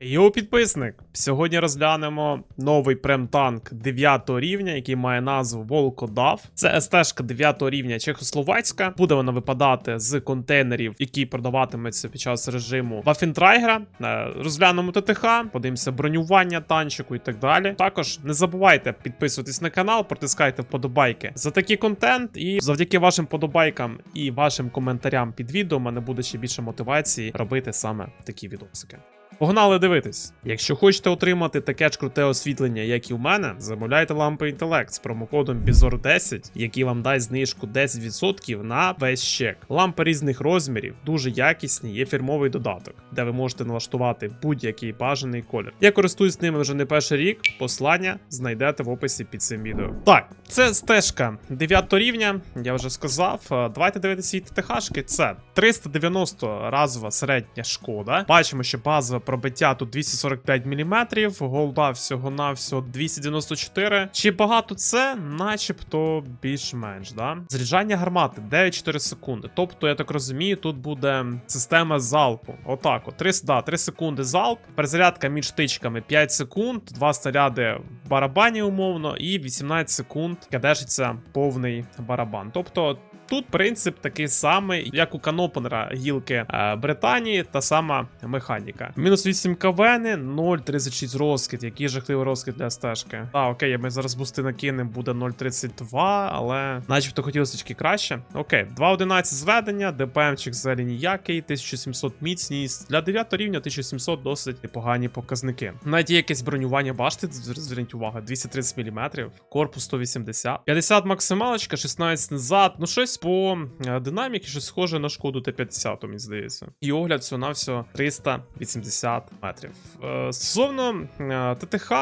Йоу, підписник! Сьогодні розглянемо новий прем-танк 9 рівня, який має назву Волкодав. Це СТ-шка 9 рівня Чехословацька. Буде вона випадати з контейнерів, які продаватимуться під час режиму Вафентрайгера. Е, Розглянемо ТТХ, подивимося бронювання танчику і так далі. Також не забувайте підписуватись на канал, протискайте вподобайки за такий контент. І завдяки вашим вподобайкам і вашим коментарям під відео, мене буде ще більше мотивації робити саме такі відосики. Погнали дивитись. Якщо хочете отримати таке ж круте освітлення, як і у мене, замовляйте лампи Intellect з промокодом BIZOR10, який вам дасть знижку 10% на весь чек. Лампи різних розмірів, дуже якісні, є фірмовий додаток, де ви можете налаштувати будь-який бажаний колір. Я користуюсь ними вже не перший рік. Послання знайдете в описі під цим відео. Так, це стежка 9 рівня, я вже сказав. Е, Давайте дивитися її ТТХшки. Це 390 разова середня шкода. Бачимо, що базове пробиття тут 245 мм, голда всього-навсього 294. Чи багато це? Начебто більш-менш, да? Заряджання гармати 9-4 секунди. Тобто, я так розумію, тут буде система залпу. Отак, от 3, да, 3 секунди залп, перезарядка між тичками 5 секунд, 2 снаряди в барабані умовно, і 18 секунд кадешиться повний барабан. Тобто. Тут принцип такий самий, як у канопенера гілки е, Британії, та сама механіка. Мінус 8 КВН, 0,36 розкид. Який жахливий розкид для стежки. Так, окей, ми зараз бусти накинемо, буде 0,32, але начебто хотілося трішки краще. Окей, 2,11 зведення, ДПМчик взагалі ніякий, 1700 міцність. Для 9 рівня 1700 досить непогані показники. Навіть є якесь бронювання башти, зверніть увагу, 230 мм, корпус 180, 50 максималочка, 16 назад. Ну щось по е, динаміки, щось схоже на шкоду Т-50, мені здається. І огляд всього на всього 380 метрів. Е, Стосовно е, ТТХ,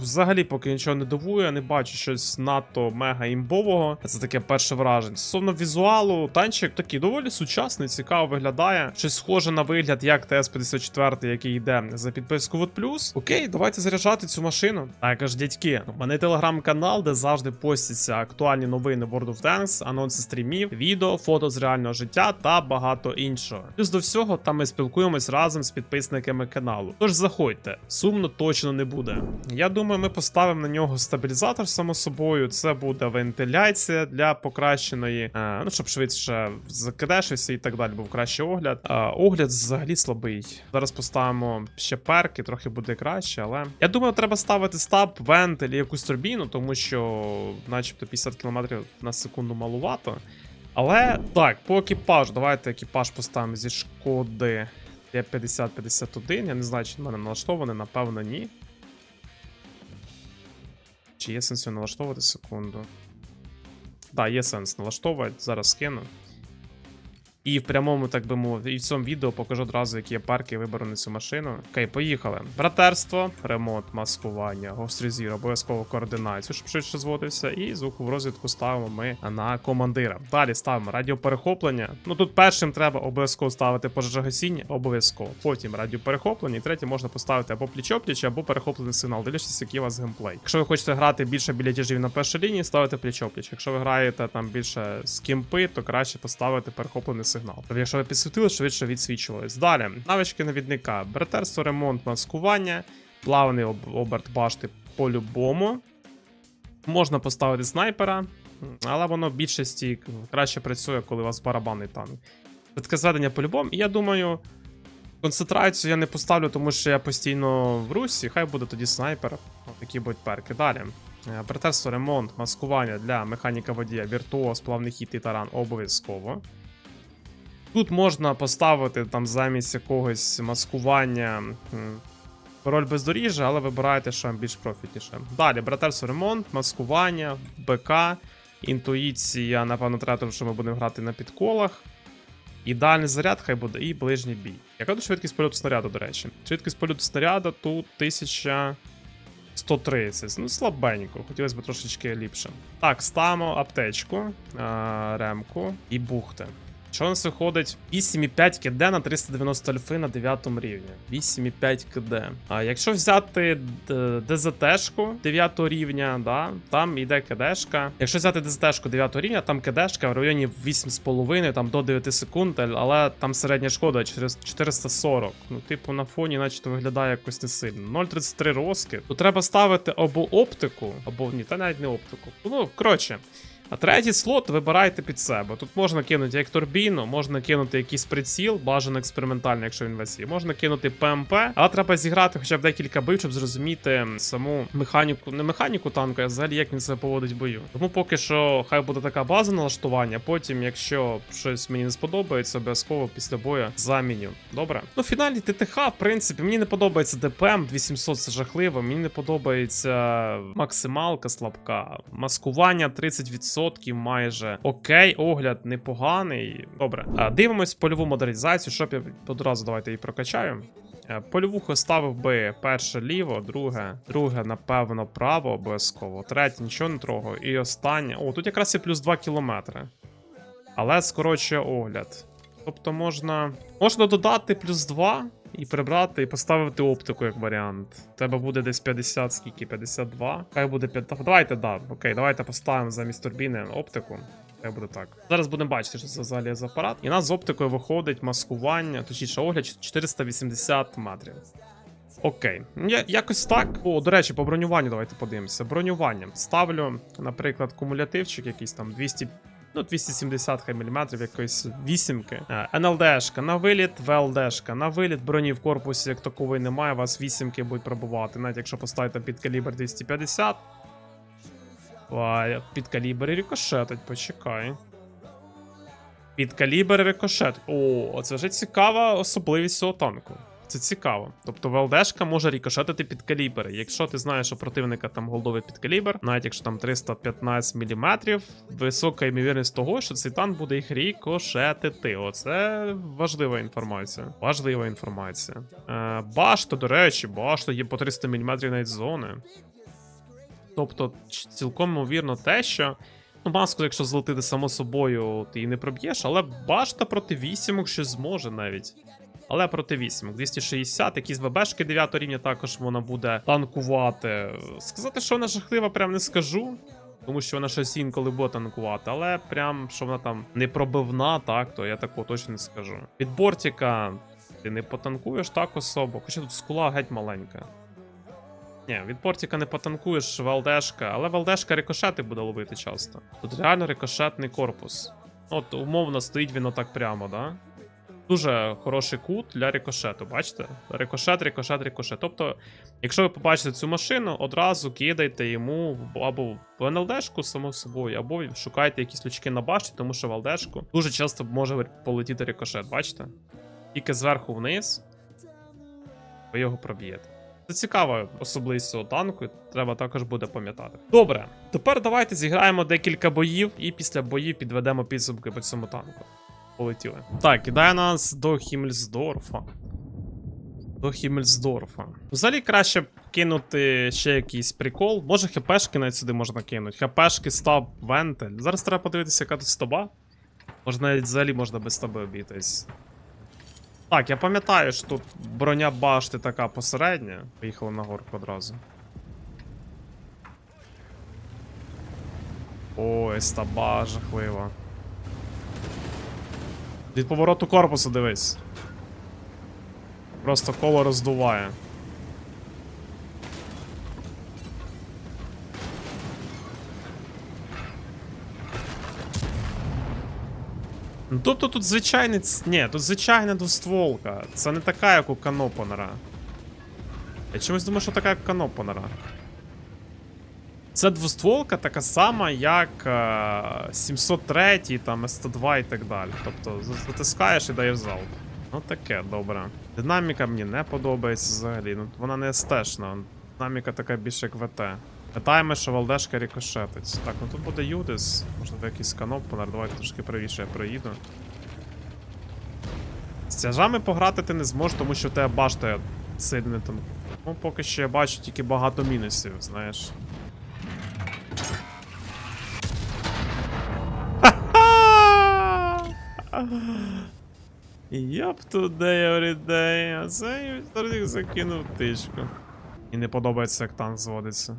взагалі поки нічого не дивує, не бачу щось надто мега імбового. Це таке перше враження. Стосовно візуалу, танчик такий доволі сучасний, цікаво виглядає. Щось схоже на вигляд, як ТС-54, який йде за підписку от плюс. Окей, давайте заряджати цю машину. Також, дядьки, у мене телеграм-канал, де завжди постяться актуальні новини World of Tanks, анонси стрімів, відео, фото з реального життя та багато іншого. Плюс до всього, там ми спілкуємось разом з підписниками каналу. Тож заходьте, сумно точно не буде. Я думаю, ми поставимо на нього стабілізатор, само собою. Це буде вентиляція для покращеної, е, ну щоб швидше закидешився і так далі, був кращий огляд. Е, огляд взагалі слабий. Зараз поставимо ще перки, трохи буде краще, але я думаю, треба ставити стаб, вентиль і якусь турбіну, тому що, начебто, 50 км на секунду малувато. Але так, по екіпажу, давайте екіпаж поставимо зі шкоди. Є 50-51. Я не знаю, чи в мене налаштований, напевно, ні. Чи є сенс його налаштовувати секунду? Так, є сенс налаштовувати, зараз скину. І в прямому, так би мовити, і в цьому відео покажу одразу, які є парки вибору на цю машину. Окей, поїхали. Братерство, ремонт, маскування, гострий зір, обов'язково координацію, щоб швидше зводився. І звуку в розвідку ставимо ми на командира. Далі ставимо радіоперехоплення. Ну тут першим треба обов'язково ставити пожежогасіння, обов'язково. Потім радіоперехоплення, і третє можна поставити або пліч-опліч, або перехоплений сигнал. Дивлячись, який у вас геймплей. Якщо ви хочете грати більше біля тяжів на першій лінії, ставите пліч-опліч. Якщо ви граєте там більше з кімпи, то краще поставити перехоплений сигнал. Тобто, якщо ви підсвітили, швидше відсвічувались. Далі, навички навідника, братерство, ремонт, маскування, плавний об- оберт башти по-любому. Можна поставити снайпера, але воно в більшості краще працює, коли у вас барабанний танк. Таке зведення по-любому. Я думаю, концентрацію я не поставлю, тому що я постійно в русі, хай буде тоді снайпер. Такі будуть перки. Далі. Е, Братерство, ремонт, маскування для механіка водія, віртуоз, плавний хід і таран обов'язково. Тут можна поставити там замість якогось маскування м, пароль бездоріжжя, але вибирайте, що вам більш профітніше. Далі, братерство ремонт, маскування, БК, інтуїція, напевно, треба, тому що ми будемо грати на підколах. Ідеальний заряд хай буде і ближній бій. Яка тут швидкість польоту снаряду, до речі? Швидкість польоту снаряду тут 1130. Ну, слабенько, хотілося б трошечки ліпше. Так, ставимо аптечку, ремку і бухти. Що у нас виходить? 8,5 КД на 390 альфи на 9 рівні. 8,5 КД. А якщо взяти д- ДЗТшку 9 рівня, да, там йде КДшка. Якщо взяти ДЗТшку 9 рівня, там КДшка в районі 8,5 там до 9 секунд, але там середня шкода через 440. Ну, типу, на фоні, наче виглядає якось не сильно. 0,33 розкид. Тут треба ставити або оптику, або ні, та навіть не оптику. Ну, коротше. А третій слот вибирайте під себе. Тут можна кинути як турбіну, можна кинути якийсь приціл, бажано експериментальний, якщо він вас є. Можна кинути ПМП, але треба зіграти хоча б декілька бив, щоб зрозуміти саму механіку, не механіку танку, а взагалі як він себе поводить в бою. Тому поки що хай буде така база налаштування. Потім, якщо щось мені не сподобається, обов'язково після бою заміню. Добре. Ну, фіналі ТТХ, в принципі, мені не подобається ДПМ 2700 це жахливо. Мені не подобається максималка слабка. Маскування 30% майже. Окей, огляд непоганий. Добре. Дивимось польову модернізацію. Щоб я одразу давайте її прокачаю. Е, Польовуху ставив би перше ліво, друге, друге, напевно, право обов'язково. Третє нічого не трогаю. І останнє. О, тут якраз є плюс 2 кілометри. Але скорочує огляд. Тобто можна. Можна додати плюс 2 і прибрати, і поставити оптику як варіант. Тебе буде десь 50, скільки? 52. Хай буде 5. Давайте, да. Окей, давайте поставимо замість турбіни оптику. Хай буде так. Зараз будемо бачити, що це взагалі за апарат. І нас з оптикою виходить маскування, точніше огляд 480 метрів. Окей, Я, якось так. О, до речі, по бронюванню давайте подивимося. Бронювання. Ставлю, наприклад, кумулятивчик якийсь там 200. Ну, 270 хай міліметрів якоїсь вісімки. Е, НЛДшка на виліт, ВЛДшка на виліт. Броні в корпусі як такової немає. У вас вісімки будуть пробувати. Навіть якщо поставити під калібр 250. А, під калібр і рикошетить, почекай. Під калібр рикошет. О, це вже цікава особливість цього танку. Це цікаво. Тобто ВЛДшка може рікошетити під калібр. Якщо ти знаєш, що противника там голдовий під калібр, навіть якщо там 315 мм, висока ймовірність того, що цей танк буде їх рікошетити. Оце важлива інформація. Важлива інформація. Е, башта, до речі, башта є по 300 мм навіть зони. Тобто, цілком ймовірно те, що. Ну, маску, якщо злетити само собою, ти її не проб'єш, але башта проти вісімок щось зможе навіть. Але проти вісімок. 260, якісь ВБшки 9 рівня також вона буде танкувати. Сказати, що вона жахлива, прям не скажу. Тому що вона щось інколи буде танкувати, але прям, що вона там не пробивна, так, то я такого точно не скажу. Від бортика ти не потанкуєш так особо, хоча тут скула геть маленька. Ні, від портіка не потанкуєш ВЛДшка, але ВЛДшка рикошети буде ловити часто. Тут реально рикошетний корпус. От, умовно, стоїть він отак прямо, да? Дуже хороший кут для рикошету, бачите? Рикошет, рикошет, рикошет. Тобто, якщо ви побачите цю машину, одразу кидайте йому або в НЛДшку, само собою, або шукайте якісь лючки на башті, тому що в ЛДшку дуже часто може полетіти рикошет, бачите? Тільки зверху вниз, ви його проб'єте. Це цікава особливість цього танку, треба також буде пам'ятати. Добре, тепер давайте зіграємо декілька боїв, і після боїв підведемо підсумки по цьому танку. Полетіли. Так, кидає нас до Хіммельсдорфа. До Хіммельсдорфа. Взагалі краще кинути ще якийсь прикол. Може, хпшки навіть сюди можна кинути. ХПшки, стаб, вентиль. Зараз треба подивитися, яка тут стаба. Може навіть взагалі можна без стаби обійтись. Так, я пам'ятаю, що тут броня башти така посередня. Поїхали на горку одразу. Ой, стаба жахлива. Від повороту корпусу дивись. Просто коло роздуває. Ну, Тобто тут звичайний. ц- Ні, тут звичайна двостволка. Це не така, як у Канопонера. Я чомусь думаю, що така, як Канопонера. Це двостволка така сама, як е, 703, там С102 і так далі. Тобто затискаєш і даєш залп. Ну таке, добре. Динаміка мені не подобається взагалі. Ну, вона не естешна. Динаміка така більше як ВТ. Питаємо, що Валдешка рікошетить. Так, ну тут буде Юдис. Можливо, якийсь канопонер. Давайте трошки правіше я проїду. З тяжами пограти ти не зможеш, тому що у тебе башта сильно там. Ну, поки що я бачу тільки багато мінусів, знаєш. Ха-ха! Yep, today every day. А це старик закинув тичку. І не подобається, як танк зводиться.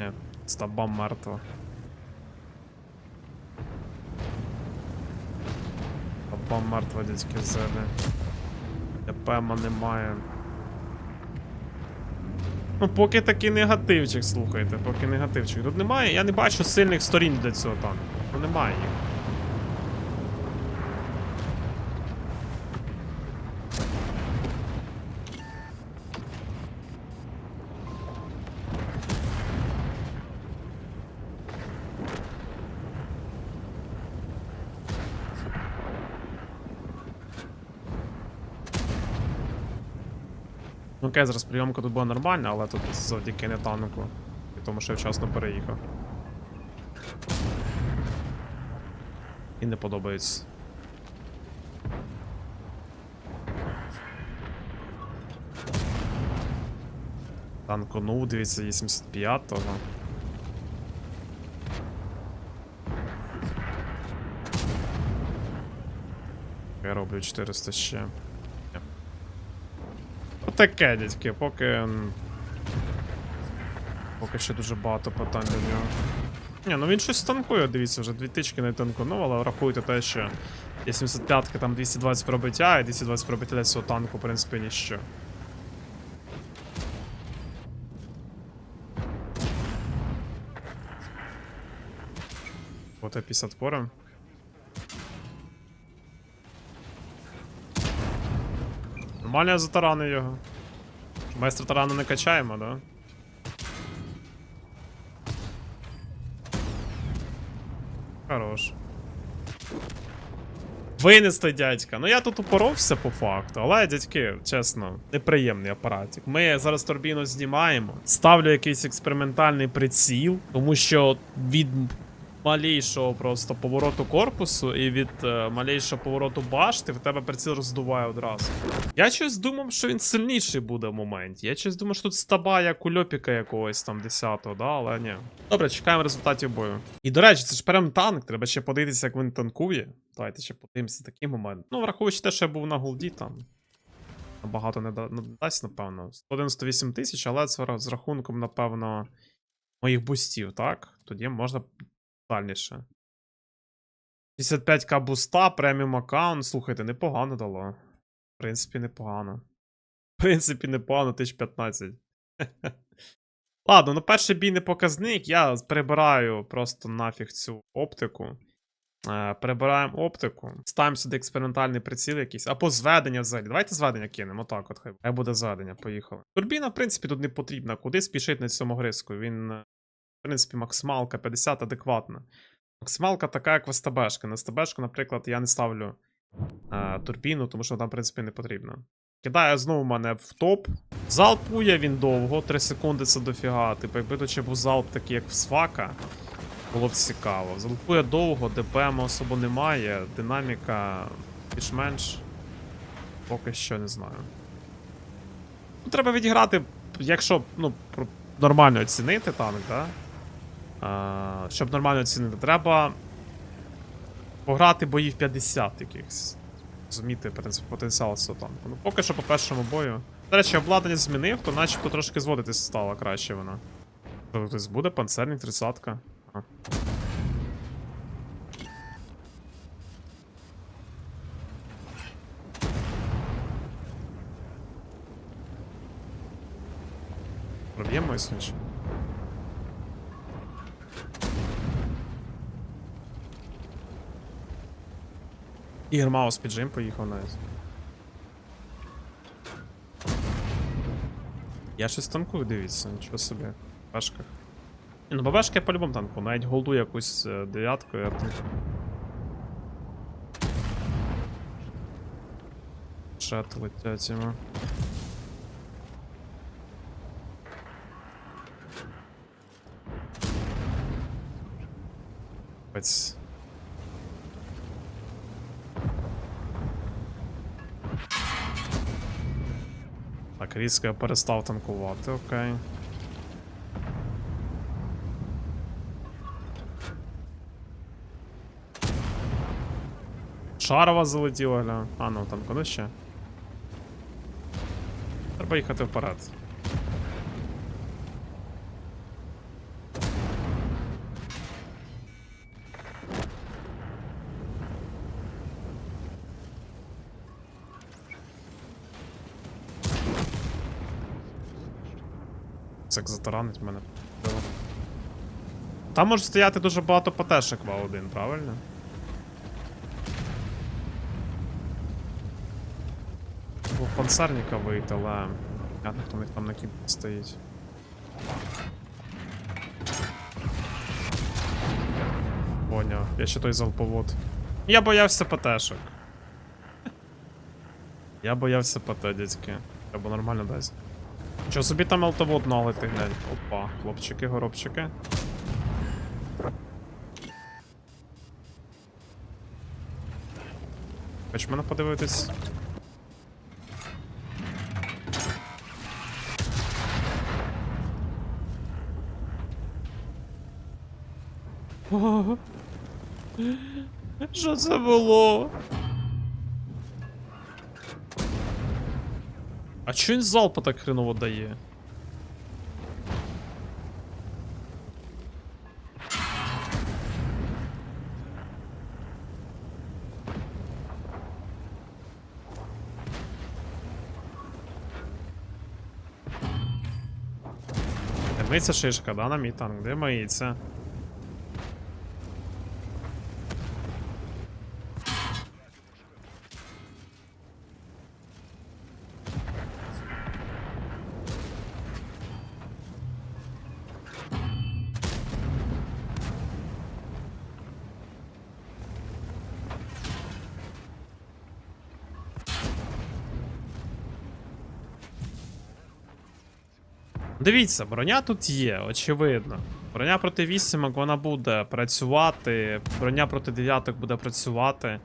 Ні, стаба мертва. Стаба мертва, дядьки зеле. ДПМа немає. Ну, поки такий негативчик, слухайте, поки негативчик. Тут немає, я не бачу сильних сторін для цього танку. Ну немає їх. Окей, зараз прийомка тут була нормальна, але тут завдяки не танку. І тому що я вчасно переїхав. І не подобається. Танконув, дивіться, 85-го. Я роблю 400 ще. Ні. Отаке, дядьки, поки. Поки ще дуже багато питань до нього. Ні, ну він щось танкує, дивіться, вже дві тички не танкунув, але врахуйте те, що є 75-ка, там 220 пробиття, і 220 пробиття для цього танку, в принципі, ніщо. Вот 50 пором. Нормально я затаранив його. Майстра тарану не качаємо, да? Хорош. Винести, дядька. Ну я тут упоровся по факту, але, дядьки, чесно, неприємний апаратик. Ми зараз турбіну знімаємо. Ставлю якийсь експериментальний приціл, тому що від малейшого просто повороту корпусу і від е, малейшого повороту башти в тебе приціл роздуває одразу. Я щось думав, що він сильніший буде в моменті. Я щось думав, що тут стаба як у льопіка якогось там 10-го, да, але ні. Добре, чекаємо результатів бою. І до речі, це ж прям танк, треба ще подивитися, як він танкує. Давайте ще подивимося такий момент. Ну, враховуючи те, що я був на голді там. Багато не, да- не дасть, напевно. 198 тисяч, але це з рахунком, напевно, моїх бустів, так? Тоді можна дальніше. 55к буста, преміум аккаунт. Слухайте, непогано дало. В принципі, непогано. В принципі, непогано, 1015. Ладно, ну перший бій не показник. Я прибираю просто нафіг цю оптику. Е, прибираємо оптику. Ставимо сюди експериментальний приціл якийсь. Або зведення взагалі. Давайте зведення кинемо. Отак от хай. Буде зведення, поїхали. Турбіна, в принципі, тут не потрібна. Куди спішить на цьому гриску? Він, е, принципі, максималка 50 адекватна. Максималка така, як в СТБшка. На СТБшку, наприклад, я не ставлю е, турбіну, тому що там, в принципі, не потрібно. Кидає знову мене в топ. Залпує він довго, 3 секунди це дофіга. Типу, якби тут ще був залп такий, як в Свака, було б цікаво. Залпує довго, ДПМ особо немає, динаміка більш-менш. Поки що не знаю. Ну, треба відіграти, якщо ну, нормально оцінити танк, да? Щоб нормально оцінити, треба пограти боїв 50 якихось. Розуміти, в принципі, потенціал цього танку. Ну, поки що по першому бою. До речі, обладнання змінив, то начебто трошки зводитись стало краще вона. Хтось буде, панцерник, 30-ка. Проб'ємо якщо що? Ігор Маус під джим поїхав навіть. Я щось танкую, дивіться, нічого собі. В башках. Ну бабашки я по-любому танку, навіть голду якусь е, дев'ятку я танку. Шат летять йому. Капець. Різко я перестав танкувати, окей. Шарова залетіла, гля. А, ну там коно ще. Треба їхати вперед. Це як затаранить мене. Там може стояти дуже багато ПТшек в А1, правильно? Був панцерника вийти, але. Понятно, хто них там на кіпі стоїть. Поняв, я ще той залповод. Я боявся ПТшок. Я боявся ПТ, дядьки. Треба нормально дасть. Що собі там алтовод налити, глянь. Опа, хлопчики, горобчики. Хоч мене подивитись. Що це було? А чо він залпа так хреново дає? Де миється шишка, да, на мій танк? Де? Дивіться, броня тут є, очевидно. Броня проти вісімок вона буде працювати, броня проти дев'яток буде працювати.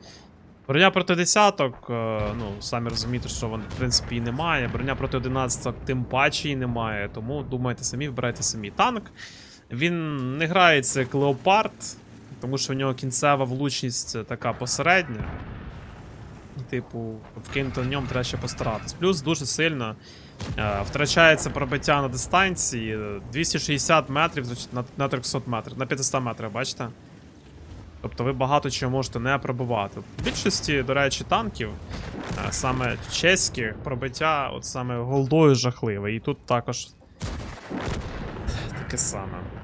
Броня проти десяток, е, ну, самі розумієте, що вон, в принципі, і немає. Броня проти одинадцяток тим паче і немає. Тому думайте самі, вибирайте самі танк. Він не грається як леопард, тому що в нього кінцева влучність така посередня. Типу, вкинути на ньому треба ще постаратись. Плюс дуже сильно е, втрачається пробиття на дистанції. е, 260 метрів на, на 300 метрів, на 500 метрів, бачите? Тобто ви багато чого можете не пробивати. В більшості, до речі, танків, е, саме чеські, пробиття, от саме голдою жахливе. І тут також таке саме.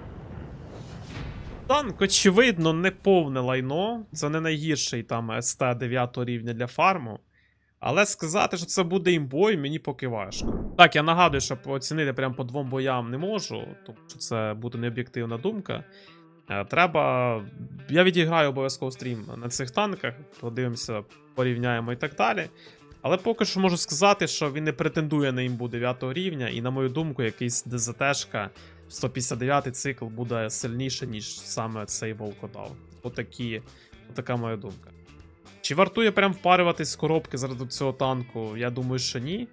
Танк, очевидно, не повне лайно. Це не найгірший там СТ 9 рівня для фарму. Але сказати, що це буде імбой, мені поки важко. Так, я нагадую, що оцінити прям по двом боям не можу, тому що це буде необ'єктивна думка. Е, Треба. Я відіграю обов'язково стрім на цих танках, подивимося, порівняємо і так далі. Але поки що можу сказати, що він не претендує на імбу 9 рівня, і на мою думку, якийсь ДЗТшка 159 цикл буде сильніше, ніж саме цей волкодав. Отакі, отака моя думка. Чи вартує прям впарюватись з коробки заради цього танку? Я думаю, що ні.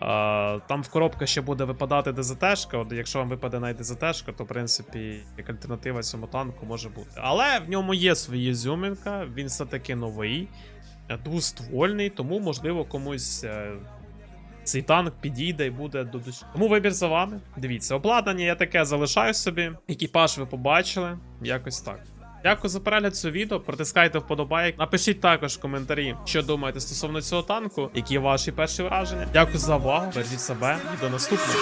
А, там в коробка ще буде випадати ДЗТшка. От якщо вам випаде навіть ДЗТшка, то в принципі як альтернатива цьому танку може бути. Але в ньому є своя зюминка, він все-таки новий, е, двоствольний, тому можливо комусь. Е, Цей танк підійде і буде до. Тому вибір за вами. Дивіться, обладнання я таке залишаю собі. Екіпаж ви побачили. Якось так. Дякую за перегляд цього відео. Протискайте вподобайк. Напишіть також в коментарі, що думаєте стосовно цього танку, які ваші перші враження. Дякую за увагу. Бережіть себе і до наступного.